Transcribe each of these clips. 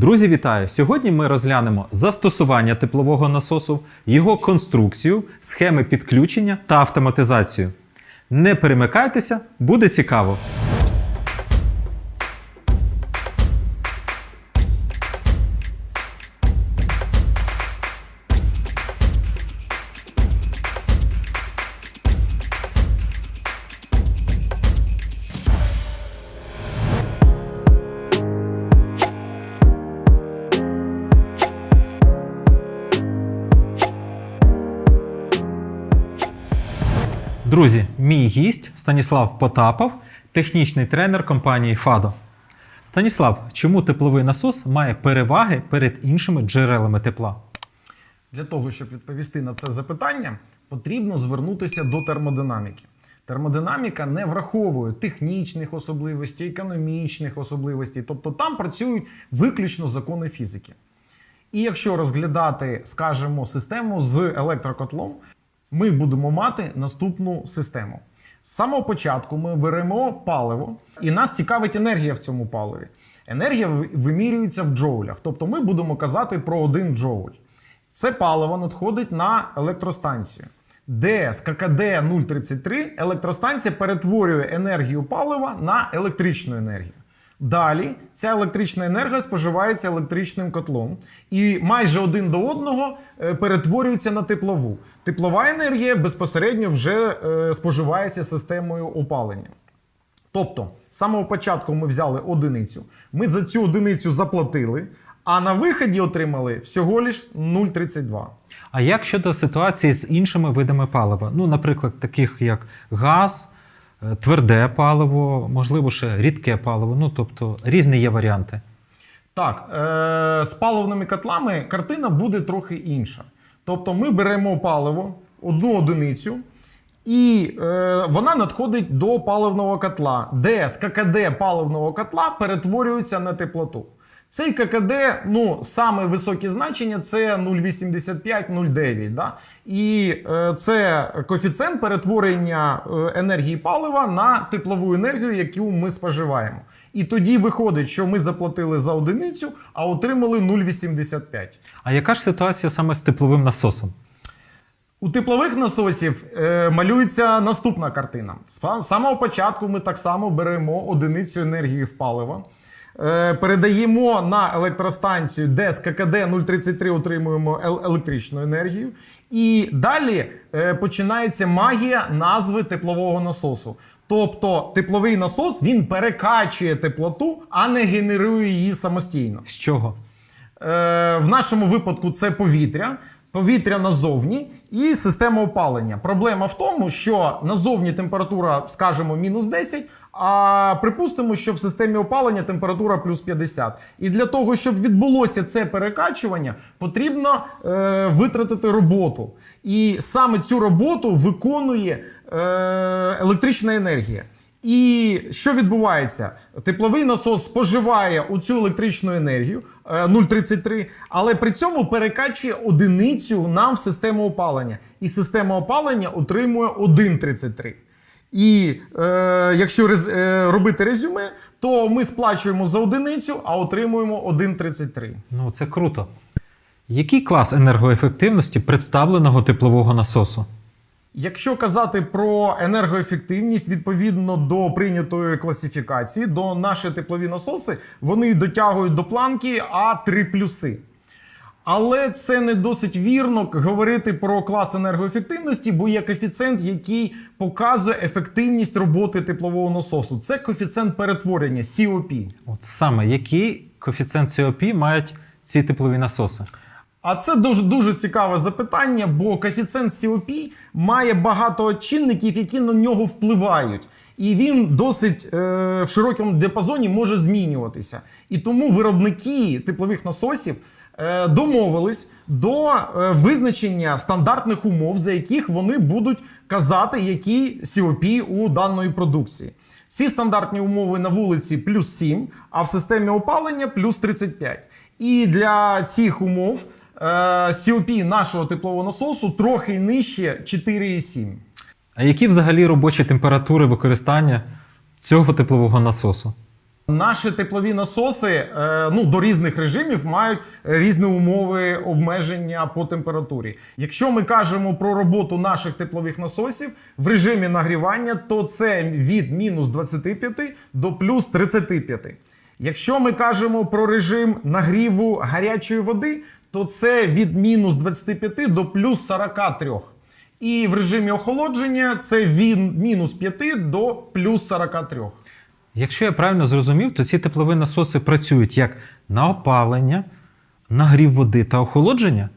Друзі, вітаю! Сьогодні ми розглянемо застосування теплового насосу, його конструкцію, схеми підключення та автоматизацію. Не перемикайтеся, буде цікаво. Станіслав Потапов, технічний тренер компанії FADO. Станіслав, чому тепловий насос має переваги перед іншими джерелами тепла? Для того, щоб відповісти на це запитання, потрібно звернутися до термодинаміки. Термодинаміка не враховує технічних особливостей, економічних особливостей, тобто там працюють виключно закони фізики. І якщо розглядати, скажімо, систему з електрокотлом, ми будемо мати наступну систему. З самого початку ми беремо паливо, і нас цікавить енергія в цьому паливі. Енергія вимірюється в джоулях, тобто ми будемо казати про 1 джоуль. Це паливо надходить на електростанцію, де з ККД 033 електростанція перетворює енергію палива на електричну енергію. Далі ця електрична енергія споживається електричним котлом і майже один до одного е, перетворюється на теплову. Теплова енергія безпосередньо вже е, споживається системою опалення. Тобто, з самого початку ми взяли одиницю, ми за цю одиницю заплатили, а на виході отримали всього лиш 0,32. А як щодо ситуації з іншими видами палива? Ну, наприклад, таких як газ, тверде паливо, можливо, ще рідке паливо, ну тобто різні є варіанти. Так, е- з паливними котлами картина буде трохи інша. Тобто ми беремо паливо, одну одиницю, і е, вона надходить до паливного котла, де з ККД паливного котла перетворюється на теплоту. Цей ККД, ну, саме високі значення це 0,85-0,9. Да? І е, це коефіцієнт перетворення е, енергії палива на теплову енергію, яку ми споживаємо. І тоді виходить, що ми заплатили за одиницю, а отримали 0,85. А яка ж ситуація саме з тепловим насосом? У теплових насосів е, малюється наступна картина. З самого початку ми так само беремо одиницю енергії в паливо, передаємо на електростанцію, де з ККД 033 отримуємо електричну енергію. І далі е, починається магія назви теплового насосу. Тобто тепловий насос він перекачує теплоту, а не генерує її самостійно. З чого? Е, в нашому випадку це повітря. Повітря назовні і система опалення. Проблема в тому, що назовні температура, скажімо, мінус 10, а припустимо, що в системі опалення температура плюс 50. І для того, щоб відбулося це перекачування, потрібно е, витратити роботу. І саме цю роботу виконує е, електрична енергія. І що відбувається? Тепловий насос споживає оцю електричну енергію е, 0,33, але при цьому перекачує одиницю нам в систему опалення. І система опалення отримує 1,33. І е, якщо рез, е, робити резюме, то ми сплачуємо за одиницю, а отримуємо 1,33. Ну, це круто. Який клас енергоефективності представленого теплового насосу? Якщо казати про енергоефективність відповідно до прийнятої класифікації, до наші теплові насоси, вони дотягують до планки А3 плюси. Але це не досить вірно говорити про клас енергоефективності, бо є коефіцієнт, який показує ефективність роботи теплового насосу. Це коефіцієнт перетворення COP. От саме який коефіцієнт COP мають ці теплові насоси? А це дуже дуже цікаве запитання, бо коефіцієнт COP має багато чинників, які на нього впливають. І він досить е, в широкому діапазоні може змінюватися. І тому виробники теплових насосів домовились до е, визначення стандартних умов, за яких вони будуть казати, які COP у даної продукції. Ці стандартні умови на вулиці плюс 7, а в системі опалення плюс 35. І для цих умов е, COP нашого теплового насосу трохи нижче 4,7. А які взагалі робочі температури використання цього теплового насосу? Наші теплові насоси е, ну, до різних режимів мають різні умови обмеження по температурі. Якщо ми кажемо про роботу наших теплових насосів в режимі нагрівання, то це від мінус 25 до плюс 35. Якщо ми кажемо про режим нагріву гарячої води, то це від мінус 25 до плюс 43. І в режимі охолодження це від мінус 5 до плюс 43. Якщо я правильно зрозумів, то ці теплові насоси працюють як на опалення, нагрів води та охолодження.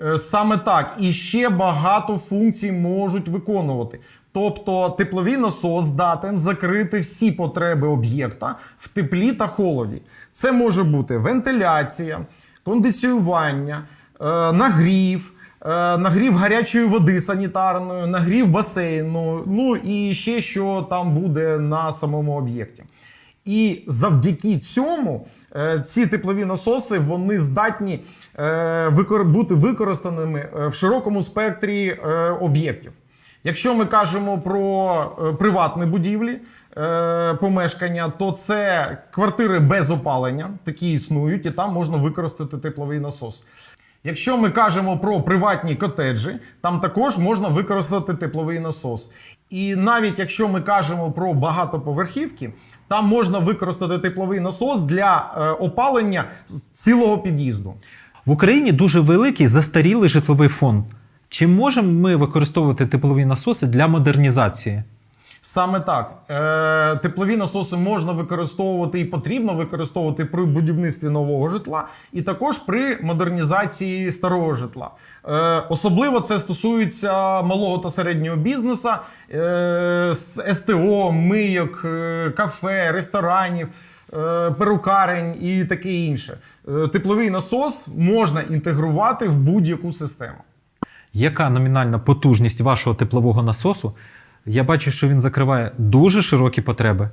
Е, Саме так, і ще багато функцій можуть виконувати. Тобто тепловий насос здатен закрити всі потреби об'єкта в теплі та холоді. Це може бути вентиляція, кондиціювання, е, нагрів, нагрів гарячої води санітарної, нагрів басейну, ну і ще що там буде на самому об'єкті. І завдяки цьому е, ці теплові насоси вони здатні е, бути використаними е, в широкому спектрі е, об'єктів. Якщо ми кажемо про е, приватні будівлі, е, помешкання, то це квартири без опалення, такі існують, і там можна використати тепловий насос. Якщо ми кажемо про приватні котеджі, там також можна використати тепловий насос. І навіть якщо ми кажемо про багатоповерхівки, там можна використати тепловий насос для е, опалення цілого під'їзду. В Україні дуже великий застарілий житловий фонд. Чи можемо ми використовувати теплові насоси для модернізації? Саме так, е, теплові насоси можна використовувати і потрібно використовувати при будівництві нового житла, і також при модернізації старого житла. Е, особливо це стосується малого та середнього бізнесу, е, СТО, мийок, е, кафе, ресторанів. е, Перукарень і таке інше. Е, Тепловий насос можна інтегрувати в будь-яку систему. Яка номінальна потужність вашого теплового насосу? Я бачу, що він закриває дуже широкі потреби.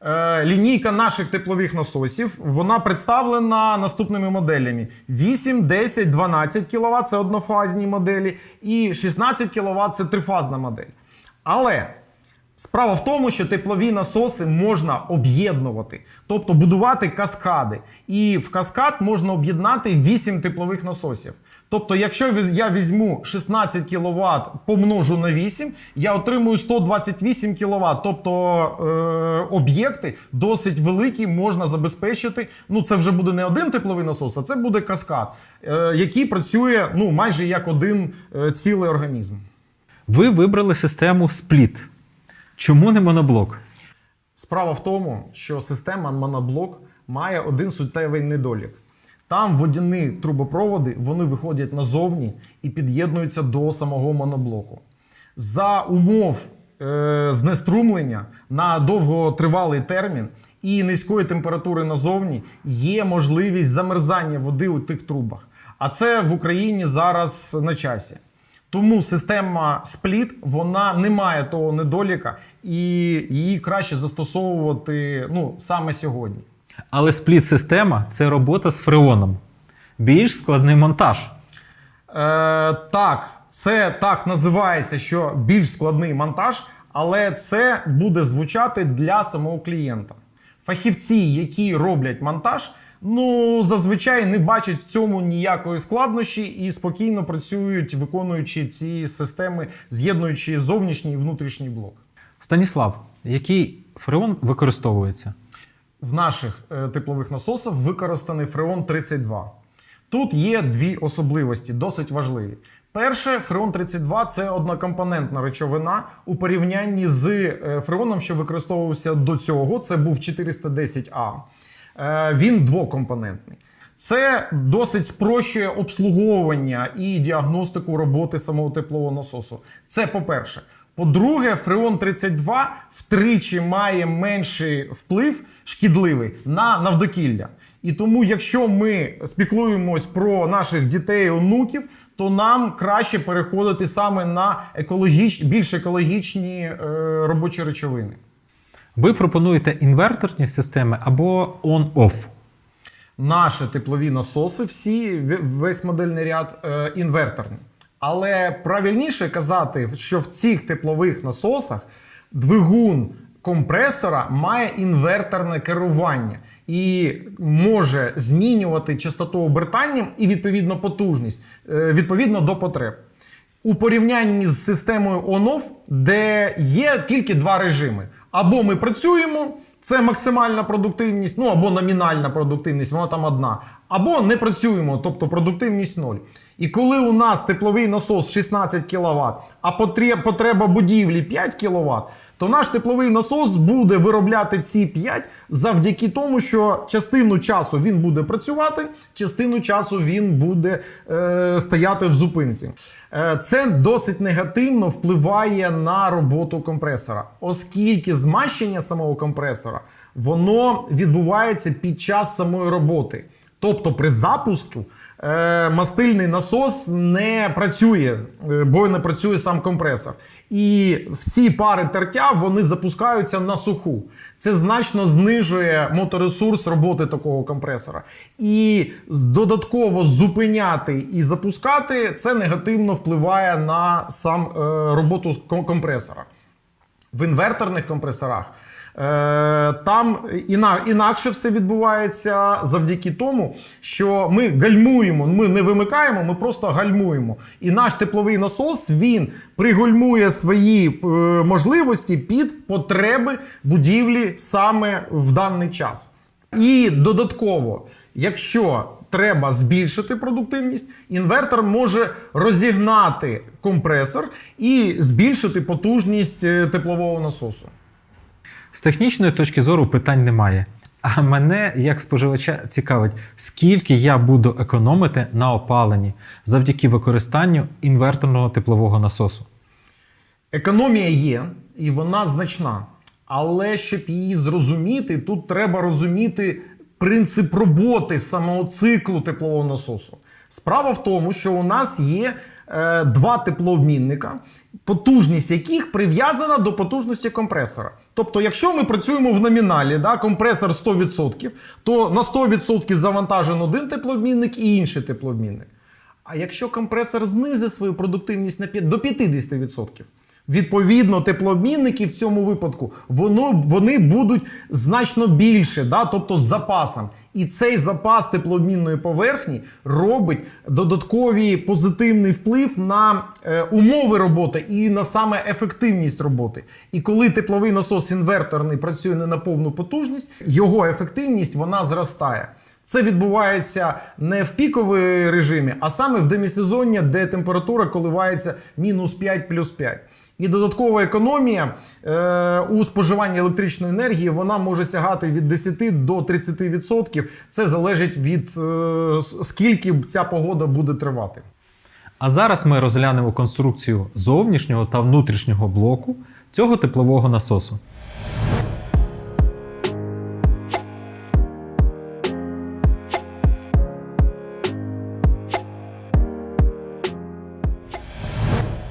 Е, Лінійка наших теплових насосів вона представлена наступними моделями: 8, 10, 12 кВт це однофазні моделі, і 16 кВт це трифазна модель. Але справа в тому, що теплові насоси можна об'єднувати, тобто будувати каскади. І в каскад можна об'єднати 8 теплових насосів. Тобто, якщо я візьму 16 кВт, помножу на 8, я отримую 128 кВт. Тобто е, об'єкти досить великі можна забезпечити. Ну, це вже буде не один тепловий насос, а це буде каскад, е, який працює ну, майже як один е, цілий організм. Ви вибрали систему спліт. Чому не моноблок? Справа в тому, що система моноблок має один суттєвий недолік. Там водяні трубопроводи вони виходять назовні і під'єднуються до самого моноблоку. За умов е, знеструмлення на довготривалий термін і низької температури назовні є можливість замерзання води у тих трубах. А це в Україні зараз на часі. Тому система спліт вона не має того недоліка, і її краще застосовувати ну, саме сьогодні. Але спліт-система це робота з фреоном. Більш складний монтаж. Е, так, це так називається, що більш складний монтаж, але це буде звучати для самого клієнта. Фахівці, які роблять монтаж, ну зазвичай не бачать в цьому ніякої складнощі і спокійно працюють, виконуючи ці системи, з'єднуючи зовнішній і внутрішній блок. Станіслав, який фреон використовується? В наших е, теплових насосах використаний фреон 32. Тут є дві особливості, досить важливі. Перше, фреон 32 це однокомпонентна речовина у порівнянні з е, фреоном, що використовувався до цього. Це був 410А. Е, Він двокомпонентний. Це досить спрощує обслуговування і діагностику роботи самого теплового насосу. Це по-перше. По-друге, фреон 32 втричі має менший вплив шкідливий на навдокілля. І тому, якщо ми спіклуємось про наших дітей і онуків, то нам краще переходити саме на екологіч... більш екологічні е, робочі речовини. Ви пропонуєте інверторні системи або on-off. Наші теплові насоси, всі весь модельний ряд е, інверторні. Але правильніше казати, що в цих теплових насосах двигун компресора має інверторне керування і може змінювати частоту обертання і відповідно потужність е, відповідно до потреб. У порівнянні з системою on-off, де є тільки два режими: або ми працюємо, це максимальна продуктивність, ну або номінальна продуктивність, вона там одна, або не працюємо, тобто продуктивність 0. І коли у нас тепловий насос 16 кВт, а потреба будівлі 5 кВт, то наш тепловий насос буде виробляти ці 5 завдяки тому, що частину часу він буде працювати, частину часу він буде е, стояти в зупинці. Е, це досить негативно впливає на роботу компресора, оскільки змащення самого компресора воно відбувається під час самої роботи. Тобто при запуску мастильний насос не працює, е, бо не працює сам компресор. І всі пари тертя вони запускаються на суху. Це значно знижує моторесурс роботи такого компресора. І додатково зупиняти і запускати це негативно впливає на сам е, роботу компресора. В інверторних компресорах е, там інакше все відбувається завдяки тому, що ми гальмуємо, ми не вимикаємо, ми просто гальмуємо. І наш тепловий насос він пригальмує свої е, можливості під потреби будівлі саме в даний час. І додатково, якщо треба збільшити продуктивність, інвертор може розігнати компресор і збільшити потужність е, теплового насосу. З технічної точки зору питань немає. А мене, як споживача, цікавить, скільки я буду економити на опаленні завдяки використанню інверторного теплового насосу. Економія є, і вона значна. Але щоб її зрозуміти, тут треба розуміти принцип роботи самого циклу теплового насосу. Справа в тому, що у нас є два теплообмінника, потужність яких прив'язана до потужності компресора. Тобто, якщо ми працюємо в номіналі, да, компресор 100%, то на 100% завантажен один теплообмінник і інший теплообмінник. А якщо компресор знизить свою продуктивність на 5, до 50%, відповідно, теплообмінники в цьому випадку воно, вони будуть значно більше, да, тобто з запасом. І цей запас теплообмінної поверхні робить додатковий позитивний вплив на е, умови роботи і на саме ефективність роботи. І коли тепловий насос інверторний працює не на повну потужність, його ефективність вона зростає. Це відбувається не в піковій режимі, а саме в демісезоння, де температура коливається мінус 5 плюс 5. І додаткова економія е, у споживанні електричної енергії вона може сягати від 10 до 30%. Це залежить від е, скільки ця погода буде тривати. А зараз ми розглянемо конструкцію зовнішнього та внутрішнього блоку цього теплового насосу.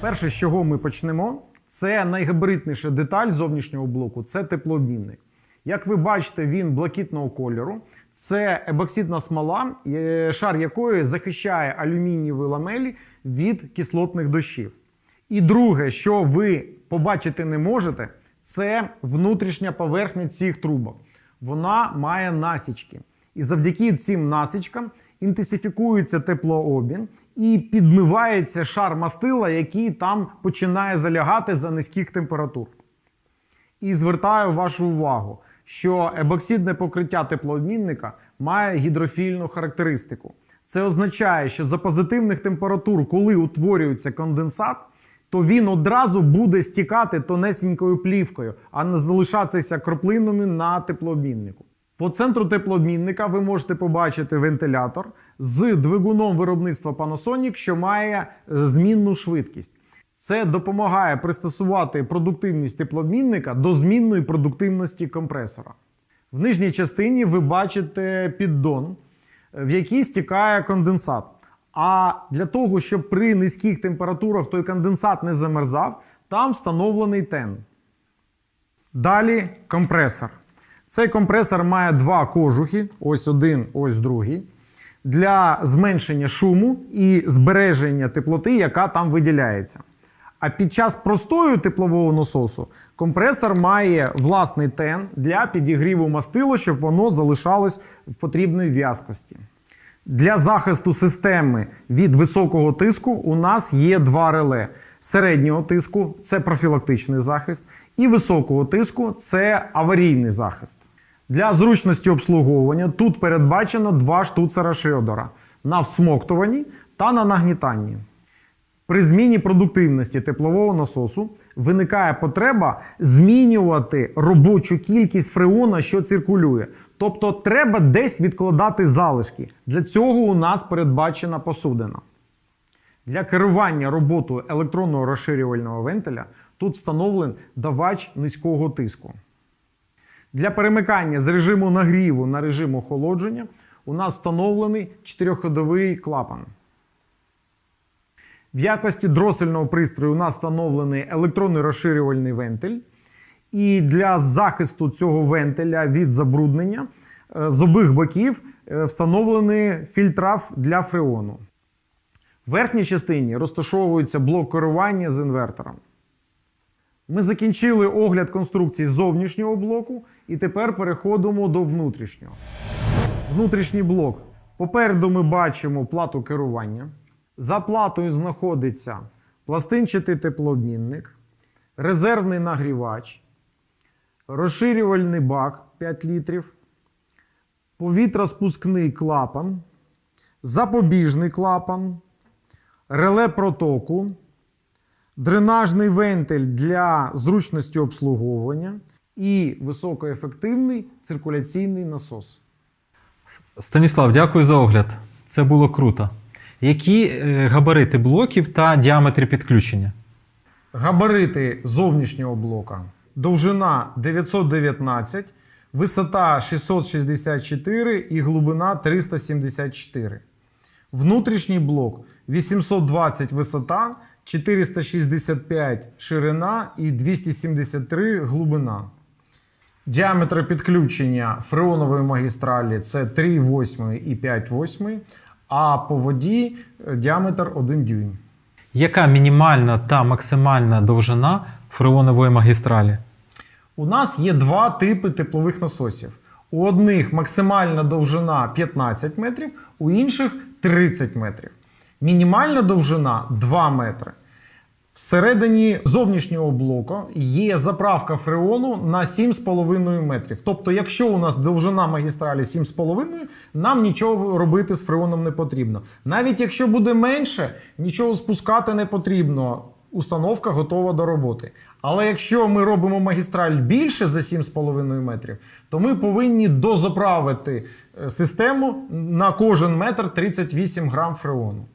Перше, з чого ми почнемо, це найгабаритніша деталь зовнішнього блоку це теплообмінник. Як ви бачите, він блакитного кольору. Це ебоксидна смола, е, шар якої захищає алюмінієві ламелі від кислотних дощів. І друге, що ви побачити не можете, це внутрішня поверхня цих трубок. Вона має насічки. І завдяки цим насічкам інтенсифікується теплообмін і підмивається шар мастила, який там починає залягати за низьких температур. І звертаю вашу увагу, що ебоксидне покриття теплообмінника має гідрофільну характеристику. Це означає, що за позитивних температур, коли утворюється конденсат, то він одразу буде стікати тонесенькою плівкою, а не залишатися краплинами на теплообміннику. По центру теплообмінника ви можете побачити вентилятор з двигуном виробництва Panasonic, що має змінну швидкість. Це допомагає пристосувати продуктивність теплообмінника до змінної продуктивності компресора. В нижній частині ви бачите піддон, в який стікає конденсат. А для того, щоб при низьких температурах той конденсат не замерзав, там встановлений тен. Далі компресор. Цей компресор має два кожухи, ось один, ось другий, для зменшення шуму і збереження теплоти, яка там виділяється. А під час простою теплового насосу компресор має власний тен для підігріву мастила, щоб воно залишалось в потрібної в'язкості. Для захисту системи від високого тиску у нас є два реле: середнього тиску це профілактичний захист, і високого тиску це аварійний захист. Для зручності обслуговування тут передбачено два штуцера Шрёдера на всмоктуванні та на нагнітанні. При зміні продуктивності теплового насосу виникає потреба змінювати робочу кількість фреона, що циркулює. Тобто треба десь відкладати залишки. Для цього у нас передбачена посудина. Для керування роботою електронного розширювального вентиля тут встановлен давач низького тиску. Для перемикання з режиму нагріву на режим охолодження у нас встановлений чотирьохходовий клапан. В якості дросельного пристрою у нас встановлений електронний розширювальний вентиль. І для захисту цього вентиля від забруднення е, з обох боків е, встановлений фільтрав для фреону. В верхній частині розташовується блок керування з інвертором. Ми закінчили огляд конструкції зовнішнього блоку і тепер переходимо до внутрішнього. Внутрішній блок. Попереду ми бачимо плату керування. За платою знаходиться пластинчатий теплообмінник, резервний нагрівач, розширювальний бак 5 літрів, повітроспускний клапан, запобіжний клапан, реле протоку, дренажний вентиль для зручності обслуговування і високоефективний циркуляційний насос. Станіслав, дякую за огляд. Це було круто. Які е, габарити блоків та діаметри підключення? Габарити зовнішнього блока. Довжина 919, висота 664 і глибина 374. Внутрішній блок 820 висота, 465 ширина і 273 глибина. Діаметр підключення фреонової магістралі це 3,8 і 5,8, а по воді е, діаметр 1 дюйм. Яка мінімальна та максимальна довжина фреонової магістралі? У нас є два типи теплових насосів. У одних максимальна довжина 15 метрів, у інших 30 метрів. Мінімальна довжина 2 метри. Всередині зовнішнього блоку є заправка фреону на 7,5 метрів. Тобто, якщо у нас довжина магістралі 7,5, нам нічого робити з фреоном не потрібно. Навіть якщо буде менше, нічого спускати не потрібно. Установка готова до роботи. Але якщо ми робимо магістраль більше за 7,5 метрів, то ми повинні дозаправити е, систему на кожен метр 38 грам фреону.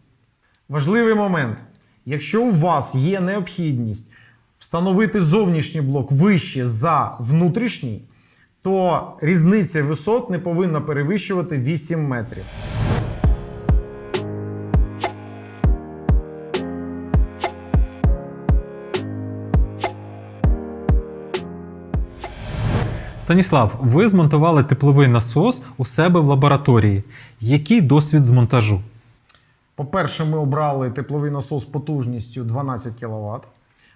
Важливий момент. Якщо у вас є необхідність встановити зовнішній блок вище за внутрішній, то різниця висот не повинна перевищувати 8 метрів. Станіслав, ви змонтували тепловий насос у себе в лабораторії. Який досвід з монтажу? По-перше, ми обрали тепловий насос потужністю 12 кВт.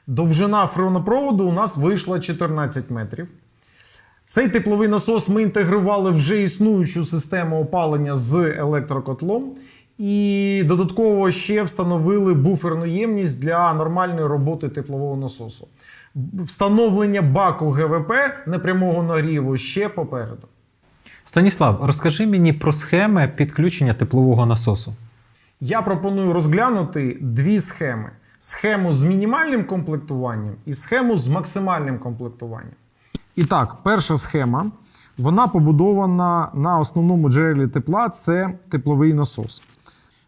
Довжина фреонопроводу у нас вийшла 14 метрів. Цей тепловий насос ми інтегрували вже існуючу систему опалення з електрокотлом. І додатково ще встановили буферну ємність для нормальної роботи теплового насосу. Встановлення баку ГВП непрямого нагріву ще попереду. Станіслав, розкажи мені про схеми підключення теплового насосу. Я пропоную розглянути дві схеми: схему з мінімальним комплектуванням і схему з максимальним комплектуванням. І так, перша схема вона побудована на основному джерелі тепла це тепловий насос.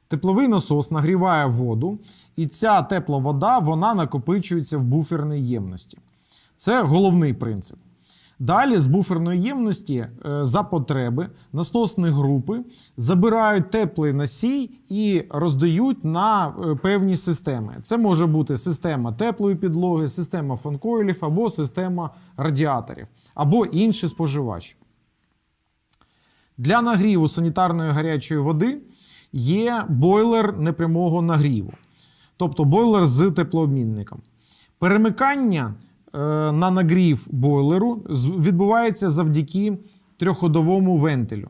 Тепловий насос нагріває воду, і ця тепла вода вона накопичується в буферній ємності. Це головний принцип. Далі з буферної ємності е, за потреби насосні групи забирають теплий насій і роздають на е, певні системи. Це може бути система теплої підлоги, система фанкоїлів або система радіаторів, або інший споживач. Для нагріву санітарної гарячої води є бойлер непрямого нагріву. тобто бойлер з теплообмінником. Перемикання на нагрів бойлеру відбувається завдяки трьохходовому вентилю.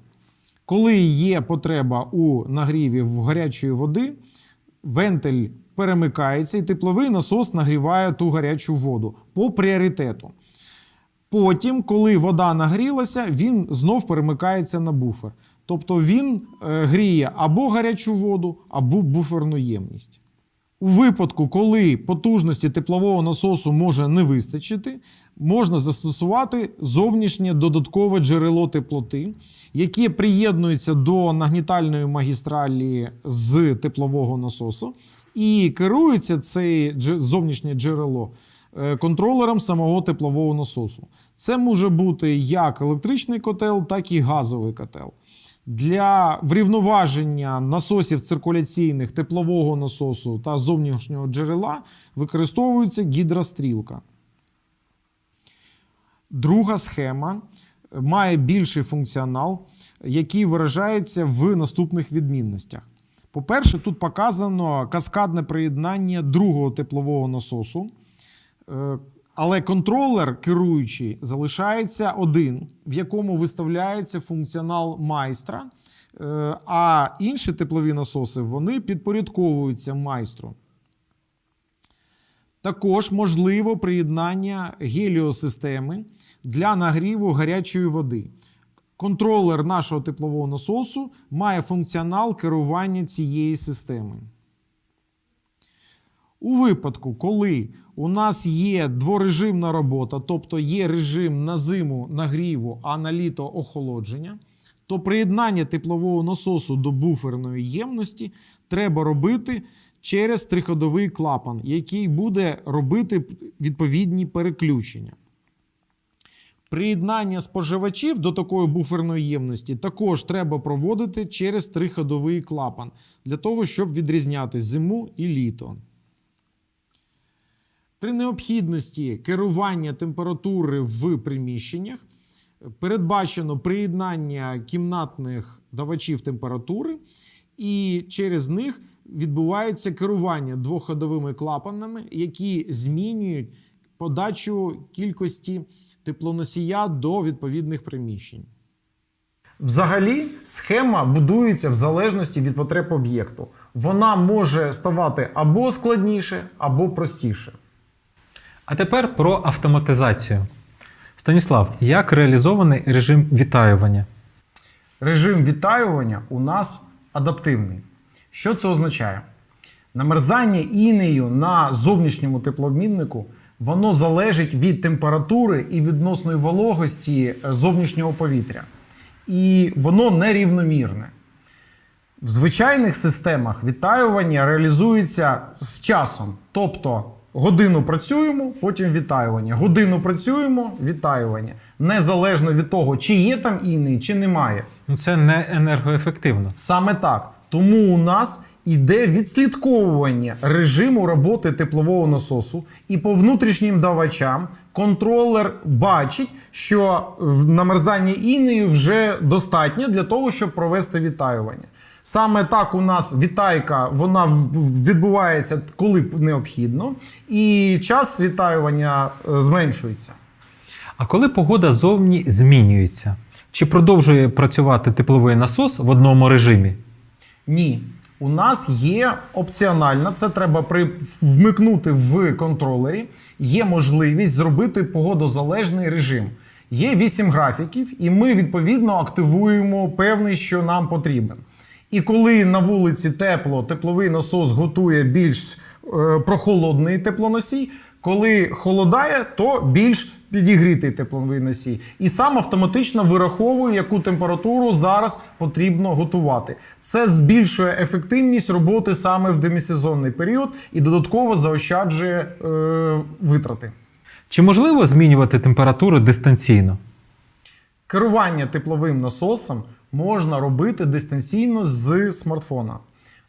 Коли є потреба у нагріві в гарячої води, вентиль перемикається і тепловий насос нагріває ту гарячу воду по пріоритету. Потім, коли вода нагрілася, він знов перемикається на буфер. Тобто він е, гріє або гарячу воду, або буферну ємність. У випадку, коли потужності теплового насосу може не вистачити, можна застосувати зовнішнє додаткове джерело теплоти, яке приєднується до нагнітальної магістралі з теплового насосу, і керується це зовнішнє джерело е, контролером самого теплового насосу. Це може бути як електричний котел, так і газовий котел. Для врівноваження насосів циркуляційних теплового насосу та зовнішнього джерела використовується гідрострілка. Друга схема має більший функціонал, який виражається в наступних відмінностях. По-перше, тут показано каскадне приєднання другого теплового насосу. Але контролер керуючий залишається один, в якому виставляється функціонал майстра, е, а інші теплові насоси вони підпорядковуються майстру. Також можливо приєднання геліосистеми для нагріву гарячої води. Контролер нашого теплового насосу має функціонал керування цієї системи. У випадку, коли у нас є дворежимна робота, тобто є режим на зиму нагріву, а на літо охолодження, то приєднання теплового насосу до буферної ємності треба робити через триходовий клапан, який буде робити відповідні переключення. Приєднання споживачів до такої буферної ємності також треба проводити через триходовий клапан для того, щоб відрізняти зиму і літо. При необхідності керування температури в приміщеннях передбачено приєднання кімнатних давачів температури, і через них відбувається керування двоходовими клапанами, які змінюють подачу кількості теплоносія до відповідних приміщень. Взагалі, схема будується в залежності від потреб об'єкту. Вона може ставати або складніше, або простіше. А тепер про автоматизацію. Станіслав, як реалізований режим вітаювання? Режим відтаювання у нас адаптивний. Що це означає? Намерзання інею на зовнішньому теплообміннику воно залежить від температури і відносної вологості е, зовнішнього повітря. І воно нерівномірне. В звичайних системах відтаювання реалізується з часом. Тобто годину працюємо, потім відтаювання. Годину працюємо, відтаювання. Незалежно від того, чи є там іней, чи немає. Ну, це не енергоефективно. Саме так. Тому у нас іде відслідковування режиму роботи теплового насосу, і по внутрішнім давачам контролер бачить, що намерзання інею вже достатньо для того, щоб провести відтаювання. Саме так у нас вітайка вона відбувається коли необхідно, і час відтаювання е, зменшується. А коли погода зовні змінюється, чи продовжує працювати тепловий насос в одному режимі? Ні. У нас є опціональна, це треба при вмикнути в контролері. Є можливість зробити погодозалежний режим. Є 8 графіків, і ми відповідно активуємо певний, що нам потрібен. І коли на вулиці тепло, тепловий насос готує більш е, прохолодний теплоносій. Коли холодає, то більш підігрітий тепловий носій. І сам автоматично вираховує, яку температуру зараз потрібно готувати. Це збільшує ефективність роботи саме в демісезонний період і додатково заощаджує е, витрати. Чи можливо змінювати температуру дистанційно? Керування тепловим насосом можна робити дистанційно з смартфона.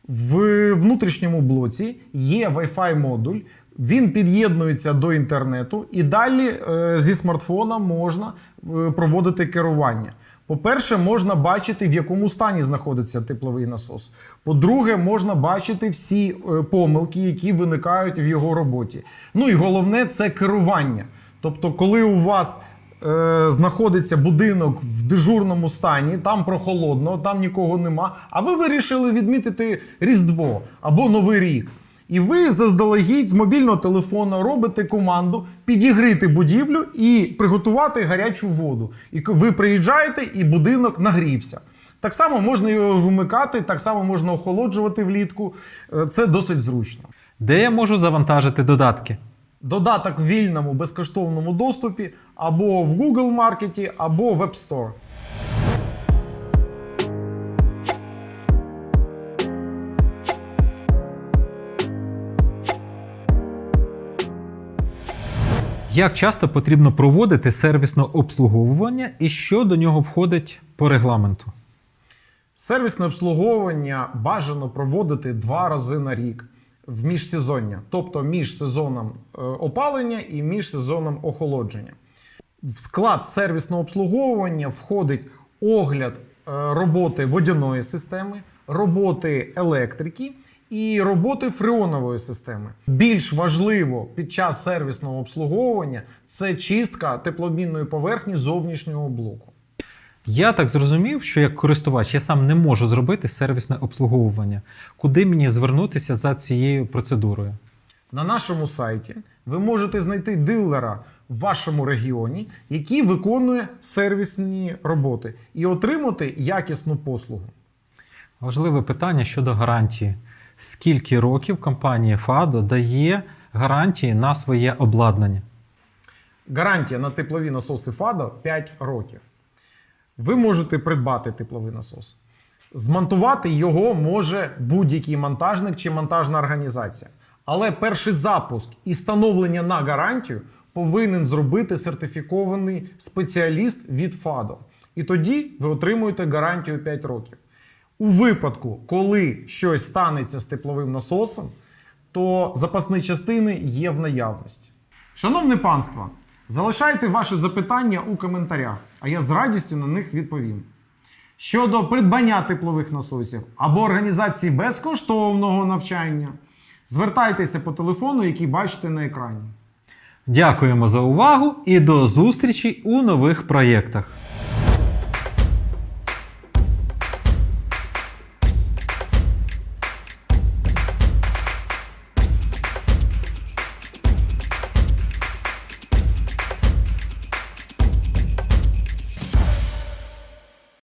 В внутрішньому блоці є Wi-Fi модуль. Він під'єднується до інтернету, і далі е, зі смартфона можна е, проводити керування. По-перше, можна бачити, в якому стані знаходиться тепловий насос. По-друге, можна бачити всі е, помилки, які виникають в його роботі. Ну і головне це керування. Тобто, коли у вас знаходиться будинок в дежурному стані, там прохолодно, там нікого нема, а ви вирішили відмітити Різдво або Новий рік. І ви заздалегідь з мобільного телефона робите команду підігріти будівлю і приготувати гарячу воду. І ви приїжджаєте, і будинок нагрівся. Так само можна його вимикати, так само можна охолоджувати влітку. Е, Це досить зручно. Де я можу завантажити додатки? Додаток в вільному безкоштовному доступі або в Google Маркеті, або в App Store. Як часто потрібно проводити сервісне обслуговування і що до нього входить по регламенту? Сервісне обслуговування бажано проводити два рази на рік в міжсезоння, тобто між сезоном е, опалення і між сезоном охолодження. В склад сервісного обслуговування входить огляд е, роботи водяної системи, роботи електрики і роботи фреонової системи. Більш важливо під час сервісного обслуговування це чистка теплообмінної поверхні зовнішнього блоку. Я так зрозумів, що як користувач я сам не можу зробити сервісне обслуговування. Куди мені звернутися за цією процедурою? На нашому сайті ви можете знайти дилера в вашому регіоні, який виконує сервісні роботи, і отримати якісну послугу. Важливе питання щодо гарантії. Скільки років компанія FADO дає гарантії на своє обладнання? Гарантія на теплові насоси ФАДО 5 років. Ви можете придбати тепловий насос. Змонтувати його може будь-який монтажник чи монтажна організація. Але перший запуск і встановлення на гарантію повинен зробити сертифікований спеціаліст від ФАДО. І тоді ви отримуєте гарантію 5 років. У випадку, коли щось станеться з тепловим насосом, то запасні частини є в наявності. Шановне панство, залишайте ваші запитання у коментарях, а я з радістю на них відповім. Щодо придбання теплових насосів або організації безкоштовного навчання, звертайтеся по телефону, який бачите на екрані. Дякуємо за увагу і до зустрічі у нових проєктах.